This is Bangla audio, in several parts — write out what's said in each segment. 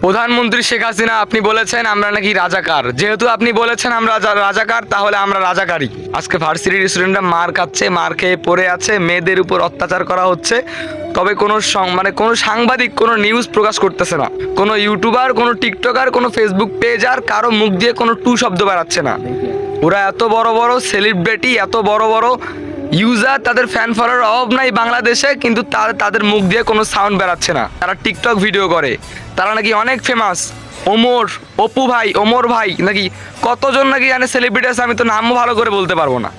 প্রধানমন্ত্রী শেখ হাসিনা, আপনি বলেছেন আমরা নাকি রাজাকার। যেহেতু আপনি বলেছেন আমরা রাজা- রাজাকার, তাহলে আমরা রাজাকারই। আজকে ভার্সিটির স্টুডেন্টরা মার খাচ্ছে, মার খেয়ে পড়ে আছে, মেয়েদের উপর অত্যাচার করা হচ্ছে। তবে কোনো মানে কোনো সাংবাদিক, কোনো নিউজ প্রকাশ করতেছে না। কোনো ইউটিউবার কোনো টিকটকার কোনো ফেসবুক পেজ আর কারও মুখ দিয়ে কোনো টু শব্দ বেরাচ্ছে না। ওরা এত বড় বড় সেলিব্রিটি এত বড় বড় ইউজার তাদের ফ্যান ফলোয়ার অভাব নাই বাংলাদেশে, কিন্তু তার, তাদের মুখ দিয়ে কোনো সাউন্ড বেরাচ্ছে না। তারা টিকটক ভিডিও করে। তারা নাকি অনেক ফেমাস ওমর, অপু ভাই, ওমর ভাই, নাকি কতজন নাকি জানে সেলিব্রিটি আছে আমি তো নামও ভালো করে বলতে পারব না।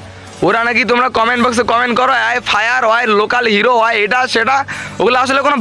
ওরা নাকি তোমরা কমেন্ট বক্সে কমেন্ট করো আয় ফায়ার হয় লোকাল হিরো হয় এটা, সেটা। ওগুলো আসলে কোনো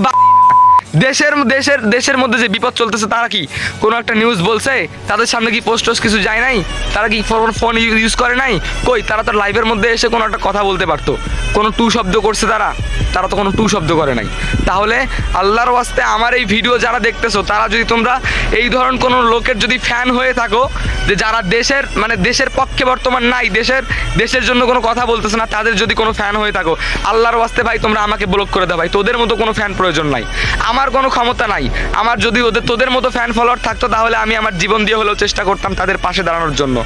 দেশের দেশের দেশের মধ্যে যে বিপদ চলতেছে, তারা কি কোনো একটা নিউজ বলছে? তাদের সামনে কি পোস্ট কিছু যায় নাই? তারা কি ফোন ফোন ইউজ করে নাই? কই? তারা তো লাইভের মধ্যে এসে কোনো একটা কথা বলতে পারতো। কোনো টু শব্দ করছে তারা। তারা তো কোনো টু শব্দ করে নাই। তাহলে আল্লাহর ওয়াস্তে আমার এই ভিডিও যারা দেখতেছো, তারা যদি তোমরা এই ধরন কোনো লোকের যদি ফ্যান হয়ে থাকো, যে যারা দেশের মানে দেশের পক্ষে বর্তমান নাই, দেশের দেশের জন্য কোনো কথা বলতেছে না, তাদের যদি কোনো ফ্যান হয়ে থাকো, আল্লাহর ওয়াস্তে ভাই তোমরা আমাকে ব্লক করে দাও ভাই, তোদের মতো কোনো ফ্যান প্রয়োজন নাই। আমার কোনো ক্ষমতা নাই। আমার যদি ওদের, তোদের মতো ফ্যান ফলোয়ার থাকতো, তাহলে আমি আমার জীবন দিয়ে হলেও চেষ্টা করতাম তাদের পাশে দাঁড়ানোর জন্য।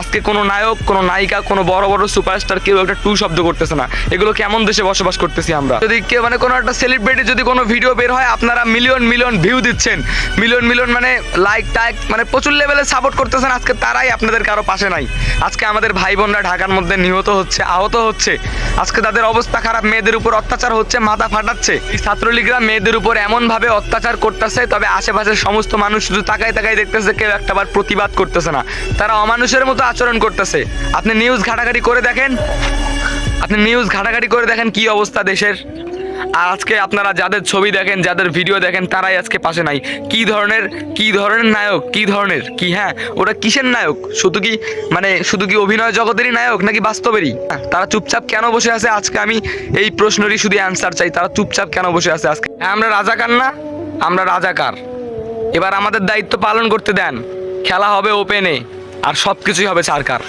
আজকে কোনো নায়ক, কোনো নায়িকা, কোনো বড় বড় সুপারস্টার কেউ একটা টু শব্দ করতেছে না। এগুলো কেমন দেশে বসবাস করতেছি আমরা? যদি কেউ মানে কোনো একটা সেলিব্রিটি যদি কোনো ভিডিও বের হয়, আপনারা মিলিয়ন মিলিয়ন ভিউ দিচ্ছেন। মিলিয়ন মিলিয়ন মানে লাইক টাইক মানে প্রচুর লেভেলে সাপোর্ট করতেছেন। আজকে তারাই আপনাদের কারও পাশে নাই। আজকে আমাদের ভাই বোনরা ঢাকার মধ্যে নিহত হচ্ছে, আহত হচ্ছে। আজকে তাদের অবস্থা খারাপ, মেয়েদের উপর অত্যাচার হচ্ছে, মাথা ফাটাচ্ছে। এই ছাত্রলীগরা মেয়েদের উপর এমন ভাবে অত্যাচার করতেছে, তবে আশেপাশের সমস্ত মানুষ শুধু তাকাই তাকাই দেখতেছে, কেউ একটাবার প্রতিবাদ করতেছে না। তারা অমানুষের মতো আচরণ করতেছে। আপনি নিউজ ঘাটাঘাটি করে দেখেন। আপনি নিউজ ঘাটাঘাটি করে দেখেন কি অবস্থা দেশের। আর আজকে আপনারা যাদের ছবি দেখেন যাদের ভিডিও দেখেন তারাই আজকে পাশে নাই। কি ধরনের কি ধরনের নায়ক কি ধরনের কি হ্যাঁ ওরা কিসের নায়ক? শুধু কি মানে শুধু কি অভিনয় জগতেরই নায়ক নাকি বাস্তবেরই? হ্যাঁ, তারা চুপচাপ কেন বসে আছে? আজকে আমি এই প্রশ্নেরই শুধু অ্যান্সার চাই তারা চুপচাপ কেন বসে আছে আজকে? হ্যাঁ, আমরা রাজাকার না? আমরা রাজাকার এবার আমাদের দায়িত্ব পালন করতে দেন। খেলা হবে ওপেনে আর সব কিছুই হবে সরকার।